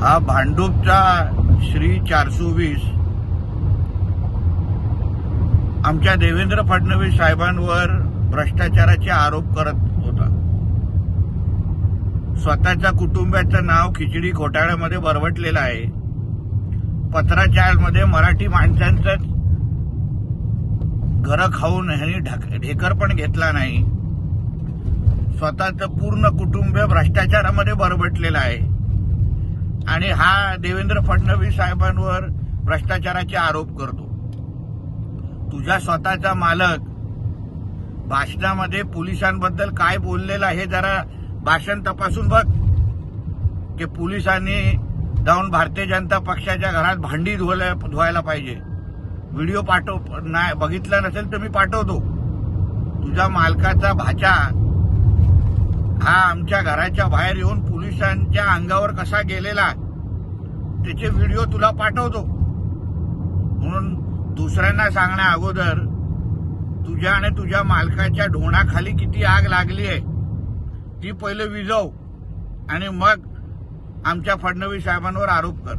हा भांडूपचा श्री चारशे वीस. आमच्या देवेंद्र फडणवीस साहेबांवर भ्रष्टाचाराचे आरोप करत होता. स्वतःच्या कुटुंबाचं नाव खिचडी घोटाळ्यामध्ये बरवटलेलं आहे. पत्राचारमध्ये मराठी माणसांचं घरं खाऊन ह्यांनी ढक- ढेकर पण घेतला नाही. स्वतःचं पूर्ण कुटुंब भ्रष्टाचारामध्ये बरबटलेलं आहे. आणि हा देवेंद्र फडणवीस साहेबांवर भ्रष्टाचाराचे आरोप करतो. तुझा स्वतःचा मालक भाषणामध्ये पोलिसांबद्दल काय बोललेला हे जरा भाषण तपासून बघ. की पोलिसांनी जाऊन भारतीय जनता पक्षाच्या घरात भांडी धुवायला धुवायला पाहिजे. व्हिडिओ पाठव नाही बघितला नसेल तर मी पाठवतो. तुझ्या मालकाचा भाचा हा आमच्या घराच्या बाहेर येऊन पोलिसांच्या अंगावर कसा गेलेला त्याचे व्हिडिओ तुला पाठवतो. म्हणून दुसऱ्यांना सांगण्या अगोदर तुझ्या आणि तुझ्या मालकाच्या ढोणाखाली किती आग लागली आहे ती पहिले विजव आणि मग आमच्या फडणवीस साहेबांवर आरोप कर.